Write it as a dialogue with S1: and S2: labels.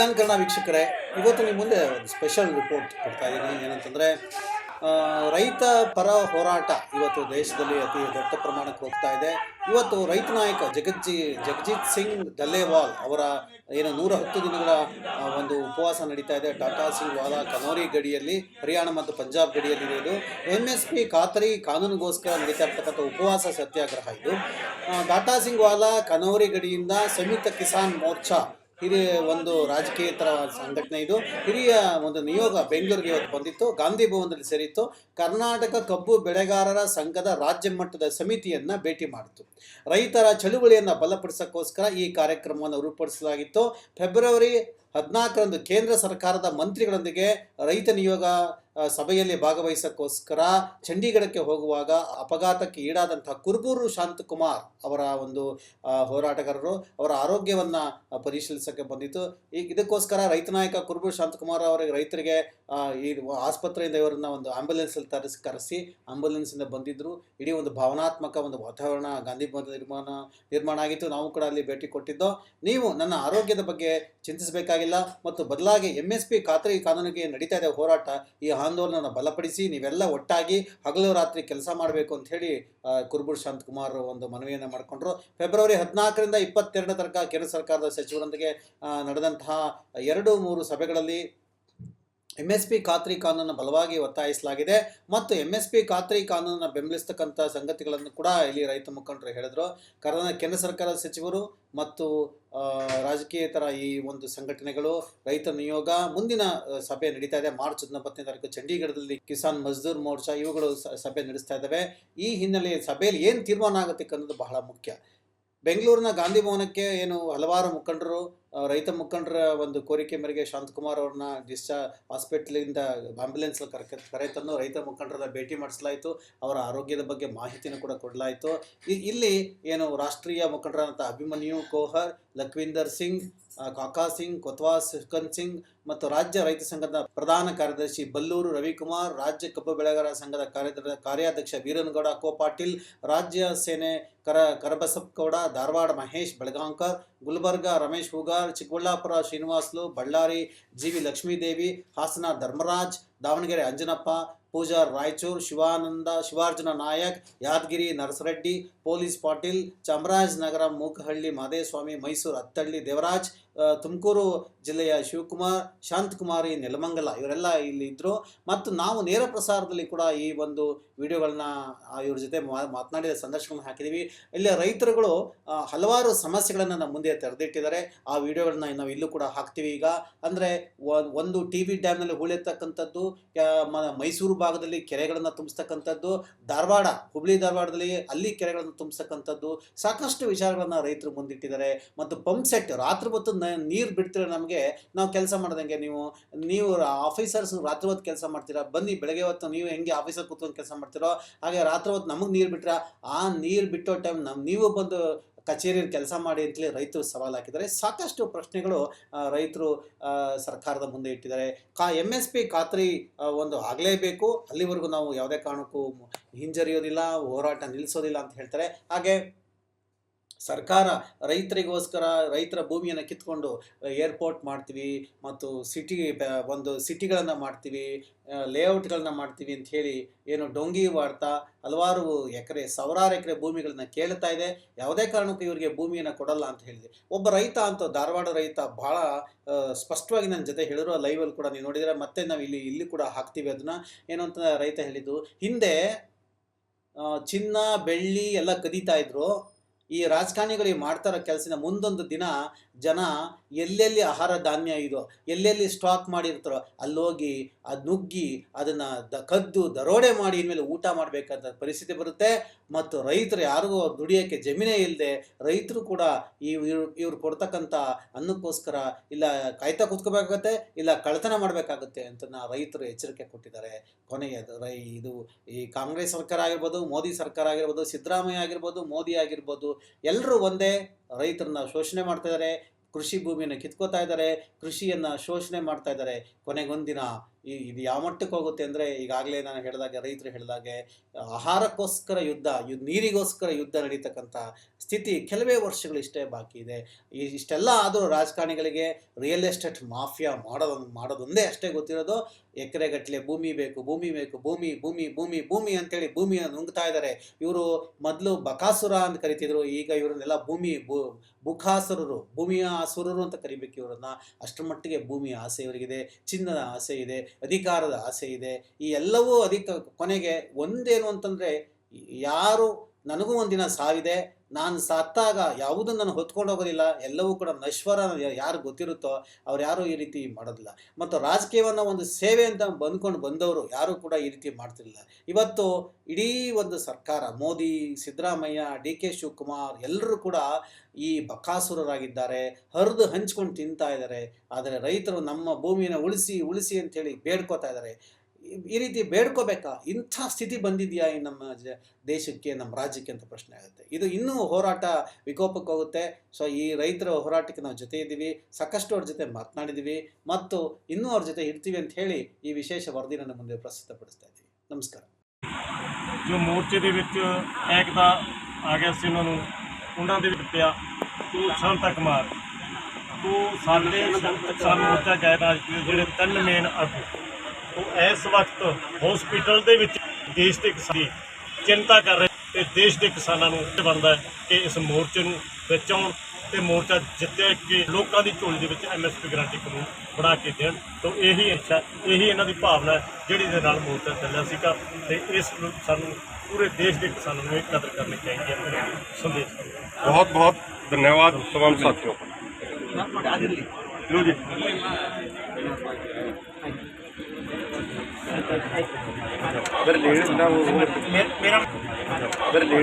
S1: ಕಲ್ಯಾಣಕರಣ ವೀಕ್ಷಕರೇ, ಇವತ್ತು ನಿಮ್ಮ ಮುಂದೆ ಒಂದು ಸ್ಪೆಷಲ್ ರಿಪೋರ್ಟ್ ಕೊಡ್ತಾ ಇದ್ದೀನಿ. ಏನಂತಂದರೆ ರೈತ ಪರ ಹೋರಾಟ ಇವತ್ತು ದೇಶದಲ್ಲಿ ಅತಿ ದೊಡ್ಡ ಪ್ರಮಾಣಕ್ಕೆ ಹೋಗ್ತಾ ಇದೆ. ಇವತ್ತು ರೈತ ನಾಯಕ ಜಗಜ್ಜಿ, ಜಗಜಿತ್ ಸಿಂಗ್ ದಲ್ಲೇವಾಲ್ ಅವರ ಏನು ನೂರ ಹತ್ತು ದಿನಗಳ ಒಂದು ಉಪವಾಸ ನಡೀತಾ ಇದೆ. ಟಾಟಾ ಸಿಂಗ್ ವಾಲಾ ಕನೋರಿ ಗಡಿಯಲ್ಲಿ, ಹರಿಯಾಣ ಮತ್ತು ಪಂಜಾಬ್ ಗಡಿಯಲ್ಲಿ ಇರೋದು ಎಂ ಎಸ್ ಪಿ ಖಾತರಿ ಕಾನೂನಿಗೋಸ್ಕರ ನಡೀತಾ ಇರ್ತಕ್ಕಂಥ ಉಪವಾಸ ಸತ್ಯಾಗ್ರಹ ಇದು. ಟಾಟಾ ಸಿಂಗ್ ವಾಲಾ ಕನೋರಿ ಗಡಿಯಿಂದ ಸಂಯುಕ್ತ ಕಿಸಾನ್ ಮೋರ್ಚಾ ಹಿರಿಯ ಒಂದು ರಾಜಕೀಯೇತರ ಸಂಘಟನೆ ಇದು. ಹಿರಿಯ ಒಂದು ನಿಯೋಗ ಬೆಂಗಳೂರಿಗೆ ಇವತ್ತು ಬಂದಿತ್ತು. ಗಾಂಧಿ ಭವನದಲ್ಲಿ ಸೇರಿತ್ತು. ಕರ್ನಾಟಕ ಕಬ್ಬು ಬೆಳೆಗಾರರ ಸಂಘದ ರಾಜ್ಯ ಮಟ್ಟದ ಸಮಿತಿಯನ್ನು ಭೇಟಿ ಮಾಡಿತು ರೈತರ ಚಳುವಳಿಯನ್ನು ಬಲಪಡಿಸೋಕ್ಕೋಸ್ಕರ ಈ ಕಾರ್ಯಕ್ರಮವನ್ನು ರೂಪಡಿಸಲಾಗಿತ್ತು ಫೆಬ್ರವರಿ ಹದಿನಾಲ್ಕರಂದು ಕೇಂದ್ರ ಸರ್ಕಾರದ ಮಂತ್ರಿಗಳೊಂದಿಗೆ ರೈತ ನಿಯೋಗ ಸಭೆಯಲ್ಲಿ ಭಾಗವಹಿಸಕ್ಕೋಸ್ಕರ ಚಂಡೀಗಢಕ್ಕೆ ಹೋಗುವಾಗ ಅಪಘಾತಕ್ಕೆ ಈಡಾದಂತಹ ಕುರುಬೂರು ಶಾಂತಕುಮಾರ್ ಅವರ ಒಂದು ಹೋರಾಟಗಾರರು ಅವರ ಆರೋಗ್ಯವನ್ನು ಪರಿಶೀಲಿಸಕ್ಕೆ ಬಂದಿತ್ತು. ಈಗ ಇದಕ್ಕೋಸ್ಕರ ರೈತ ನಾಯಕ ಕುರುಬೂರು ಶಾಂತಕುಮಾರ್ ಅವರಿಗೆ ರೈತರಿಗೆ ಈ ಆಸ್ಪತ್ರೆಯಿಂದ ಇವರನ್ನ ಒಂದು ಆಂಬ್ಯುಲೆನ್ಸಲ್ಲಿ ತರಿಸಿ, ಕರೆಸಿ ಆಂಬ್ಯುಲೆನ್ಸಿಂದ ಬಂದಿದ್ದರು ಇಡೀ ಒಂದು ಭಾವನಾತ್ಮಕ ಒಂದು ವಾತಾವರಣ, ಗಾಂಧಿ ನಿರ್ಮಾಣ ನಿರ್ಮಾಣ ಆಗಿತ್ತು. ನಾವು ಕೂಡ ಅಲ್ಲಿ ಭೇಟಿ ಕೊಟ್ಟಿದ್ದು. ನೀವು ನನ್ನ ಆರೋಗ್ಯದ ಬಗ್ಗೆ ಚಿಂತಿಸಬೇಕಾಗಿಲ್ಲ. ಮತ್ತು ಬದಲಾಗಿ ಎಂ ಎಸ್ ಪಿ ಖಾತ್ರಿ ಕಾನೂನಿಗೆ ನಡೀತಾ ಇದೆ ಹೋರಾಟ. ಈ ಆಂದೋಲನ ಬಲಪಡಿಸಿ ನೀವೆಲ್ಲ ಒಟ್ಟಾಗಿ ಹಗಲು ರಾತ್ರಿ ಕೆಲಸ ಮಾಡಬೇಕು ಅಂತ ಹೇಳಿ ಕುರುಬೂರು ಶಾಂತಕುಮಾರ್ ಒಂದು ಮನವಿಯನ್ನು ಮಾಡಿಕೊಂಡ್ರು. ಫೆಬ್ರವರಿ ಹದಿನಾಲ್ಕರಿಂದ ಇಪ್ಪತ್ತೆರಡನೇ ತನಕ ಕೇಂದ್ರ ಸರ್ಕಾರದ ಸಚಿವರೊಂದಿಗೆ ನಡೆದಂತಹ ಎರಡು ಮೂರು ಸಭೆಗಳಲ್ಲಿ ಎಂ ಎಸ್ ಪಿ ಖಾತ್ರಿ ಕಾನೂನನ್ನು ಬಲವಾಗಿ ಒತ್ತಾಯಿಸಲಾಗಿದೆ ಮತ್ತು ಎಂಎಸ್ಪಿ ಖಾತ್ರಿ ಕಾನೂನನ್ನು ಬೆಂಬಲಿಸ್ತಕ್ಕಂಥ ಸಂಗತಿಗಳನ್ನು ಕೂಡ ಇಲ್ಲಿ ರೈತ ಮುಖಂಡರು ಹೇಳಿದರು. ಕಾರಣ ಕೇಂದ್ರ ಸರ್ಕಾರದ ಸಚಿವರು ಮತ್ತು ರಾಜಕೀಯ ರಾಜಕೀಯೇತರ ಈ ಒಂದು ಸಂಘಟನೆಗಳು, ರೈತ ನಿಯೋಗ ಮುಂದಿನ ಸಭೆ ನಡೀತಾ ಇದೆ. ಮಾರ್ಚ್ ಹದಿನೊಂಬತ್ತನೇ ತಾರೀಕು ಚಂಡೀಗಢದಲ್ಲಿ ಕಿಸಾನ್ ಮಜ್ದೂರ್ ಮೋರ್ಚಾ ಇವುಗಳು ಸಭೆ ನಡೆಸ್ತಾ ಇದ್ದಾವೆ. ಈ ಹಿನ್ನೆಲೆ ಸಭೆಯಲ್ಲಿ ಏನು ತೀರ್ಮಾನ ಆಗುತ್ತೆ ಅನ್ನೋದು ಬಹಳ ಮುಖ್ಯ. ಬೆಂಗಳೂರಿನ ಗಾಂಧಿ ಭವನಕ್ಕೆ ಏನು ಹಲವಾರು ಮುಖಂಡರು ರೈತ ಮುಖಂಡರ ಒಂದು ಕೋರಿಕೆ ಮೇರೆಗೆ ಶಾಂತಕುಮಾರ್ ಅವ್ರನ್ನ ಡಿಸ್ಚಾರ್ಜ್ ಹಾಸ್ಪಿಟ್ಲಿಂದ ಆಂಬ್ಯುಲೆನ್ಸ್ ಕರೆ ಕರೆತನ್ನು ರೈತ ಮುಖಂಡರ ಭೇಟಿ ಮಾಡಿಸಲಾಯಿತು. ಅವರ ಆರೋಗ್ಯದ ಬಗ್ಗೆ ಮಾಹಿತಿನೂ ಕೂಡ ಕೊಡಲಾಯಿತು. ಇಲ್ಲಿ ಏನು ರಾಷ್ಟ್ರೀಯ ಮುಖಂಡರಾದಂಥ ಅಭಿಮನ್ಯು ಕೋಹರ್ ಲಖ್ವಿಂದರ್ ಸಿಂಗ್ ಕಾಕಾ ಸಿಂಗ್, ಕೊತ್ವಾ ಸುಖನ್ ಸಿಂಗ್ ಮತ್ತು ರಾಜ್ಯ ರೈತ ಸಂಘದ ಪ್ರಧಾನ ಕಾರ್ಯದರ್ಶಿ ಬಲ್ಲೂರು ರವಿಕುಮಾರ್, ರಾಜ್ಯ ಕಬ್ಬು ಬೆಳೆಗಾರರ ಸಂಘದ ಕಾರ್ಯದರ್ಶಿ ಕಾರ್ಯಾಧ್ಯಕ್ಷ ವೀರನಗೌಡ ಕೋಪಾಟೀಲ್ ರಾಜ್ಯ ಸೇನೆ ಕರ Karabasappagouda, Dharwad Mahesh Belagaonkar Gulbarga Ramesh Hoogar, Chikkaballapur Srinivaslu, Bellary G V Lakshmidevi, Hassan Dharmaraj, Davangere Anjanappa Pujar Raichur, Shivananda, Shivarjuna Nayak, Yadgir Narasareddy, police Patil, Chamarajanagar Mookahalli, Madeswamy, Mysore Attalli Devaraj Tumkur ಜಿಲ್ಲೆಯ ಶಿವಕುಮಾರ್, ಶಾಂತಕುಮಾರಿ, ನೆಲಮಂಗಲ ಇವರೆಲ್ಲ ಇಲ್ಲಿ ಇದ್ದರು ಮತ್ತು ನಾವು ನೇರ ಪ್ರಸಾರದಲ್ಲಿ ಕೂಡ ಈ ಒಂದು ವಿಡಿಯೋಗಳನ್ನ ಇವ್ರ ಜೊತೆ ಮಾತನಾಡಿದ ಸಂದರ್ಶನಗಳನ್ನು ಹಾಕಿದ್ದೀವಿ ಇಲ್ಲಿ ರೈತರುಗಳು ಹಲವಾರು ಸಮಸ್ಯೆಗಳನ್ನು ನಮ್ಮ ಮುಂದೆ ತೆರೆದಿಟ್ಟಿದ್ದಾರೆ. ಆ ವಿಡಿಯೋಗಳನ್ನ ನಾವು ಇಲ್ಲೂ ಕೂಡ ಹಾಕ್ತೀವಿ ಈಗ. ಅಂದರೆ ಒಂದು ಟಿ ವಿ ಡ್ಯಾಮ್ನಲ್ಲಿ ಹೂಳೆತ್ತಕ್ಕಂಥದ್ದು ಮೈಸೂರು ಭಾಗದಲ್ಲಿ ಕೆರೆಗಳನ್ನು ತುಂಬಿಸ್ತಕ್ಕಂಥದ್ದು, ಧಾರವಾಡ, ಹುಬ್ಳಿ ಧಾರವಾಡದಲ್ಲಿ ಅಲ್ಲಿ ಕೆರೆಗಳನ್ನು ತುಂಬಿಸ್ತಕ್ಕಂಥದ್ದು, ಸಾಕಷ್ಟು ವಿಚಾರಗಳನ್ನು ರೈತರು ಮುಂದಿಟ್ಟಿದ್ದಾರೆ. ಮತ್ತು ಪಂಪ್ ಸೆಟ್ ರಾತ್ರಿ ಹೊತ್ತು ನೀರು ಬಿಡ್ತೀರ ನಮಗೆ ನಾವು ಕೆಲಸ ಮಾಡ್ದಂಗೆ ನೀವು ನೀವು ಆಫೀಸರ್ಸ್ ರಾತ್ರಿ ಹೊತ್ತು ಕೆಲಸ ಮಾಡ್ತೀರಾ? ಬನ್ನಿ ಬೆಳಗ್ಗೆ ಹೊತ್ತು ನೀವು ಹೆಂಗೆ ಆಫೀಸರ್ ಕೂತ್ಕೊಂಡು ಕೆಲಸ ಮಾಡ್ತೀರೋ? ಹಾಗೆ ರಾತ್ರಿ ಹೊತ್ತು ನಮಗೆ ನೀರು ಬಿಟ್ಟರೆ ಆ ನೀರು ಬಿಟ್ಟೋ ಟೈಮ್ ನಮ್ಮ ನೀವು ಬಂದು ಕಚೇರಿಯಲ್ಲಿ ಕೆಲಸ ಮಾಡಿ ಅಂತಲೇ ರೈತರು ಸವಾಲು ಹಾಕಿದ್ದಾರೆ. ಸಾಕಷ್ಟು ಪ್ರಶ್ನೆಗಳು ರೈತರು ಸರ್ಕಾರದ ಮುಂದೆ ಇಟ್ಟಿದ್ದಾರೆ. ಕಾ ಎಂ ಎಸ್ ಪಿ ಖಾತ್ರಿ ಒಂದು ಆಗಲೇಬೇಕು. ಅಲ್ಲಿವರೆಗೂ ನಾವು ಯಾವುದೇ ಕಾರಣಕ್ಕೂ ಹಿಂಜರಿಯೋದಿಲ್ಲ, ಹೋರಾಟ ನಿಲ್ಲಿಸೋದಿಲ್ಲ ಅಂತ ಹೇಳ್ತಾರೆ. ಹಾಗೆ ಸರ್ಕಾರ ರೈತರಿಗೋಸ್ಕರ ರೈತರ ಭೂಮಿಯನ್ನು ಕಿತ್ಕೊಂಡು ಏರ್ಪೋರ್ಟ್ ಮಾಡ್ತೀವಿ ಮತ್ತು ಸಿಟಿ ಒಂದು ಸಿಟಿಗಳನ್ನು ಮಾಡ್ತೀವಿ ಲೇಔಟ್ಗಳನ್ನ ಮಾಡ್ತೀವಿ ಅಂತ ಹೇಳಿ ಏನು ಡೊಂಗಿ ವಾರ್ತಾ ಹಲವಾರು ಎಕರೆ, ಸಾವಿರಾರು ಎಕರೆ ಭೂಮಿಗಳನ್ನ ಕೇಳ್ತಾ ಇದೆ. ಯಾವುದೇ ಕಾರಣಕ್ಕೂ ಇವರಿಗೆ ಭೂಮಿಯನ್ನು ಕೊಡಲ್ಲ ಅಂತ ಹೇಳಿದೆ. ಒಬ್ಬ ರೈತ ಅಂತ, ಧಾರವಾಡ ರೈತ ಭಾಳ ಸ್ಪಷ್ಟವಾಗಿ ನನ್ನ ಜೊತೆ ಹೇಳಿರೋ ಲೈವಲ್ಲಿ ಕೂಡ ನೀವು ನೋಡಿದರೆ ಮತ್ತೆ ನಾವು ಇಲ್ಲಿ ಇಲ್ಲಿ ಕೂಡ ಹಾಕ್ತೀವಿ ಅದನ್ನ. ಏನು ಅಂತ ರೈತ ಹೇಳಿದ್ದು, ಹಿಂದೆ ಚಿನ್ನ, ಬೆಳ್ಳಿ ಎಲ್ಲ ಕದೀತಾ ಇದ್ರು. ಈ ರಾಜಕಾರಣಿಗಳಿಗೆ ಮಾಡ್ತಾರೋ ಕೆಲಸನ ಮುಂದೊಂದು ದಿನ ಜನ ಎಲ್ಲೆಲ್ಲಿ ಆಹಾರ ಧಾನ್ಯ ಇದೋ, ಎಲ್ಲೆಲ್ಲಿ ಸ್ಟಾಕ್ ಮಾಡಿರ್ತಾರೋ ಅಲ್ಲೋಗಿ ಅದು ನುಗ್ಗಿ ಅದನ್ನು ದ ಕದ್ದು ದರೋಡೆ ಮಾಡಿ ಇನ್ಮೇಲೆ ಊಟ ಮಾಡಬೇಕಂತ ಪರಿಸ್ಥಿತಿ ಬರುತ್ತೆ. ಮತ್ತು ರೈತರು ಯಾರಿಗೂ ದುಡಿಯೋಕ್ಕೆ ಜಮೀನೇ ಇಲ್ಲದೆ ರೈತರು ಕೂಡ ಈ ಇವ್ರು ಕೊಡ್ತಕ್ಕಂಥ ಅನ್ನಕ್ಕೋಸ್ಕರ ಇಲ್ಲ ಕಾಯ್ತಾ ಕೂತ್ಕೋಬೇಕಾಗತ್ತೆ, ಇಲ್ಲ ಕಳ್ತನ ಮಾಡಬೇಕಾಗುತ್ತೆ ಅಂತ ರೈತರು ಎಚ್ಚರಿಕೆ ಕೊಟ್ಟಿದ್ದಾರೆ. ಕೊನೆಯದು ರೈ, ಇದು ಈ ಕಾಂಗ್ರೆಸ್ ಸರ್ಕಾರ ಆಗಿರ್ಬೋದು, ಮೋದಿ ಸರ್ಕಾರ ಆಗಿರ್ಬೋದು, ಸಿದ್ದರಾಮಯ್ಯ ಆಗಿರ್ಬೋದು, ಮೋದಿ ಆಗಿರ್ಬೋದು ಎಲ್ಲರೂ ಒಂದೇ ರೈತರನ್ನ ಶೋಷಣೆ ಮಾಡ್ತಾ ಇದ್ದಾರೆ, ಕೃಷಿ ಭೂಮಿಯನ್ನು ಕಿತ್ಕೋತಾ ಇದ್ದಾರೆ, ಕೃಷಿಯನ್ನು ಶೋಷಣೆ ಮಾಡ್ತಾ ಇದ್ದಾರೆ. ಕೊನೆಗೊಂದಿನ ಈ ಇದು ಯಾವ ಮಟ್ಟಕ್ಕೆ ಹೋಗುತ್ತೆ ಅಂದರೆ ಈಗಾಗಲೇ ನಾನು ಹೇಳಿದಾಗ ರೈತರು ಹೇಳಿದಾಗೆ ಆಹಾರಕ್ಕೋಸ್ಕರ ಯುದ್ಧ ನೀರಿಗೋಸ್ಕರ ಯುದ್ಧ ನಡೀತಕ್ಕಂಥ ಸ್ಥಿತಿ ಕೆಲವೇ ವರ್ಷಗಳು ಇಷ್ಟೇ ಬಾಕಿ ಇದೆ. ಇಷ್ಟೆಲ್ಲ ಆದರೂ ರಾಜಕಾರಣಿಗಳಿಗೆ ರಿಯಲ್ ಎಸ್ಟೇಟ್ ಮಾಫಿಯಾ ಮಾಡೋದೊಂದು, ಮಾಡೋದೊಂದೇ ಅಷ್ಟೇ ಗೊತ್ತಿರೋದು. ಎಕರೆಗಟ್ಟಲೆ ಭೂಮಿ ಬೇಕು ಭೂಮಿ ಬೇಕು, ಭೂಮಿ ಭೂಮಿ ಭೂಮಿ ಭೂಮಿ ಅಂತೇಳಿ ಭೂಮಿಯನ್ನು ನುಂಗ್ತಾ ಇದ್ದಾರೆ. ಇವರು ಮೊದಲು ಬಕಾಸುರ ಅಂತ ಕರಿತಿದ್ರು, ಈಗ ಇವರನ್ನೆಲ್ಲ ಭೂಮಿ, ಭೂ ಬುಖಾಸುರರು ಭೂಮಿಯ ಅಸುರರು ಅಂತ ಕರಿಬೇಕು ಇವರನ್ನ. ಅಷ್ಟರ ಮಟ್ಟಿಗೆ ಭೂಮಿಯ ಆಸೆ ಇವರಿಗಿದೆ, ಚಿನ್ನದ ಆಸೆ ಇದೆ. ಅಧಿಕಾರದ ಆಸೆ ಇದೆ. ಈ ಎಲ್ಲವೂ ಅಧಿಕ ಕೊನೆಗೆ ಒಂದೇನು ಅಂತಂದರೆ ಯಾರು ನನಗೂ ಒಂದಿನ ಸಾವಿದೆ ನಾನು ಸತ್ತಾಗ ಯಾವುದೂ ನಾನು ಹೊತ್ಕೊಂಡು ಹೋಗೋದಿಲ್ಲ ಎಲ್ಲವೂ ಕೂಡ ನಶ್ವರ ಯಾರು ಗೊತ್ತಿರುತ್ತೋ ಅವ್ರು ಯಾರೂ ಈ ರೀತಿ ಮಾಡೋದಿಲ್ಲ. ಮತ್ತು ರಾಜಕೀಯವನ್ನು ಒಂದು ಸೇವೆ ಅಂತ ಬಂದ್ಕೊಂಡು ಬಂದವರು ಯಾರೂ ಕೂಡ ಈ ರೀತಿ ಮಾಡ್ತಿರಲಿಲ್ಲ. ಇವತ್ತು ಇಡೀ ಒಂದು ಸರ್ಕಾರ, ಮೋದಿ, ಸಿದ್ದರಾಮಯ್ಯ ಡಿ ಕೆ ಶಿವಕುಮಾರ್ ಎಲ್ಲರೂ ಕೂಡ ಈ ಬಕಾಸುರರಾಗಿದ್ದಾರೆ, ಹರಿದು ಹಂಚ್ಕೊಂಡು ತಿಂತಾ ಇದ್ದಾರೆ. ಆದರೆ ರೈತರು ನಮ್ಮ ಭೂಮಿಯನ್ನು ಉಳಿಸಿ ಉಳಿಸಿ ಅಂತೇಳಿ ಬೇಡ್ಕೋತಾ ಇದ್ದಾರೆ. ಈ- ಈ ರೀತಿ ಬೇಡ್ಕೋಬೇಕಾ ಇಂಥ ಸ್ಥಿತಿ ಬಂದಿದೆಯಾ ಈ ನಮ್ಮ ಜ ದೇಶಕ್ಕೆ ನಮ್ಮ ರಾಜ್ಯಕ್ಕೆ ಅಂತ ಪ್ರಶ್ನೆ ಆಗುತ್ತೆ ಇದು ಇನ್ನೂ ಹೋರಾಟ ವಿಕೋಪಕ್ಕೆ ಹೋಗುತ್ತೆ ಸೊ ಈ ರೈತರ ಹೋರಾಟಕ್ಕೆ ನಾವು ಜೊತೆ ಇದ್ದೀವಿ ಸಾಕಷ್ಟು ಅವ್ರ ಜೊತೆ ಮಾತನಾಡಿದ್ದೀವಿ ಮತ್ತು ಇನ್ನೂ ಅವ್ರ ಜೊತೆ ಇರ್ತೀವಿ ಅಂತ ಹೇಳಿ ಈ ವಿಶೇಷ ವರದಿ ನನ್ನ ಮುಂದೆ ಪ್ರಸ್ತುತಪಡಿಸ್ತಾ ಇದ್ದೀವಿ ನಮಸ್ಕಾರ
S2: ਜੋ ਮੋਰਚੇ ਦੇ ਵਿੱਚ ਏਕਤਾ ਆ ਗਿਆ ਸੀ ਉਹਨਾਂ ਨੂੰ ਉਹਨਾਂ ਦੇ ਵਿੱਚ ਪਿਆ ਤੂੰ ਸੰਤ ਕੁਮਾਰ ਤੂੰ ਸਾਡੇ ਕਿਸਾਨ ਮੋਰਚਾ ਗਏ ਰਾਜਪੂਤ ਦੇ ਜਿਹੜੇ ਤਿੰਨ ਮੇਨ ਆਗੂ ਉਹ ਇਸ ਵਕਤ ਹਸਪੀਟਲ ਦੇ ਵਿੱਚ ਦੇਸ਼ ਦੇ ਕਿਸਾਨ ਚਿੰਤਾ ਕਰ ਰਹੇ ਤੇ ਦੇਸ਼ ਦੇ ਕਿਸਾਨਾਂ ਨੂੰ ਇਹ ਬਣਦਾ ਕਿ ਇਸ ਮੋਰਚੇ ਨੂੰ ਵਿੱਚ ਆਉਣ ਤੇ ਮੋਰਚਾ ਜਿੱਤੇ ਕਿ ਲੋਕਾਂ ਦੀ ਝੋਲੀ ਦੇ ਵਿੱਚ ਐਮਐਸਪੀ ਗਰੰਟੀ ਕਾਨੂੰਨ ਬਣਾ ਕੇ ਦੇਣ। ਤੋਂ ਇਹੀ ਇੱਛਾ ਇਹੀ ਇਹਨਾਂ ਦੀ ਭਾਵਨਾ ਜਿਹੜੀ ਦੇ ਨਾਲ ਮੋਰਚਾ ਚੱਲਿਆ ਸੀਗਾ ਤੇ ਇਸ ਨੂੰ ਸਾਨੂੰ ਪੂਰੇ ਦੇਸ਼ ਦੇ ਕਿਸਾਨਾਂ ਨੂੰ ਇਹ ਕਦਰ ਕਰਨੀ ਚਾਹੀਦੀ ਹੈ ਸੰਦੇਸ਼
S3: ਬਹੁਤ ਬਹੁਤ ਧੰਨਵਾਦ ਤਮਾਮ ਸਾਥੀਓ। ਲੋ ਜੀ। अगर लेडीज़ ना वो अगर